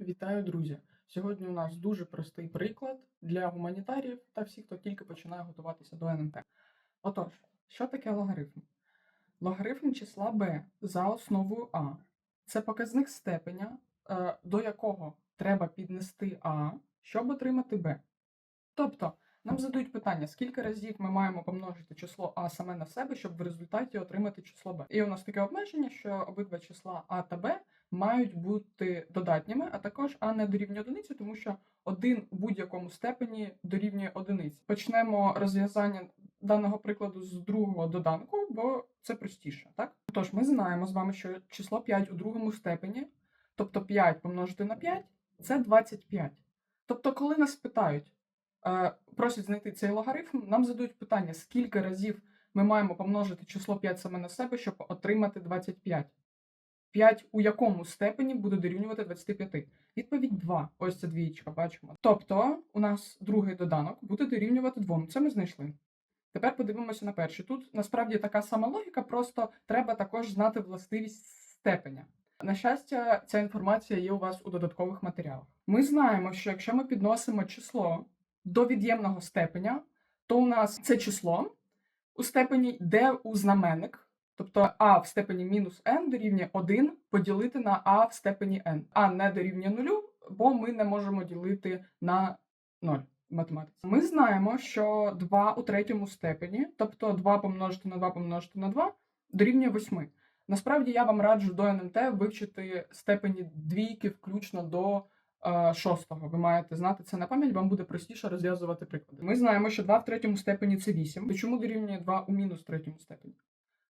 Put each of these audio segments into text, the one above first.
Вітаю, друзі! Сьогодні у нас дуже простий приклад для гуманітаріїв та всіх, хто тільки починає готуватися до НМТ. Отож, що таке логарифм? Логарифм числа b за основою а. Це показник степеня, е, до якого треба піднести а, щоб отримати b. Тобто, нам задають питання, скільки разів ми маємо помножити число а саме на себе, щоб в результаті отримати число b. І у нас таке обмеження, що обидва числа а та b мають бути додатніми, а також а не дорівнює одиниці, тому що один у будь-якому степені дорівнює одиниці. Почнемо розв'язання даного прикладу з другого доданку, бо це простіше, так? Тож ми знаємо з вами, що число 5 у другому степені, тобто 5 помножити на 5 це 25. Тобто, коли нас питають, е, просять знайти цей логарифм, нам задають питання, скільки разів ми маємо помножити число 5 саме на себе, щоб отримати 25. 5 у якому степені буде дорівнювати 25? Відповідь 2. Ось це двієчка, бачимо. Тобто, у нас другий доданок буде дорівнювати 2. Це ми знайшли. Тепер подивимося на перший. Тут насправді така сама логіка, просто треба також знати властивість степеня. На щастя, ця інформація є у вас у додаткових матеріалах. Ми знаємо, що якщо ми підносимо число до від'ємного степеня, то у нас це число у степені йде у знаменник. Тобто а в степені мінус n дорівнює 1 поділити на а в степені n. А не дорівнює нулю, бо ми не можемо ділити на 0 в математиці. Ми знаємо, що 2 у третьому степені, тобто 2 помножити на 2 помножити на 2, дорівнює 8. Насправді я вам раджу до НМТ вивчити степені двійки включно до е, шостого. Ви маєте знати це на пам'ять, вам буде простіше розв'язувати приклади. Ми знаємо, що 2 в третьому степені це 8. Чому дорівнює 2 у мінус третьому степені?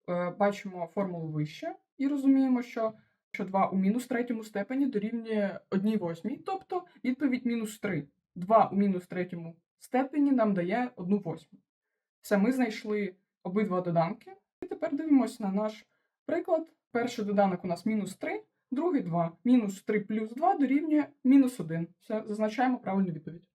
Е, бачимо формулу вище і розуміємо, що, що 2 у мінус третьому степені дорівнює 1 восьмій, тобто відповідь мінус 3. 2 у мінус третьому степені нам дає 1 восьму. Все, ми знайшли обидва доданки. І тепер дивимося на наш приклад. Перший доданок у нас мінус 3, другий 2. Мінус 3 плюс 2 дорівнює мінус 1. Все, зазначаємо правильну відповідь.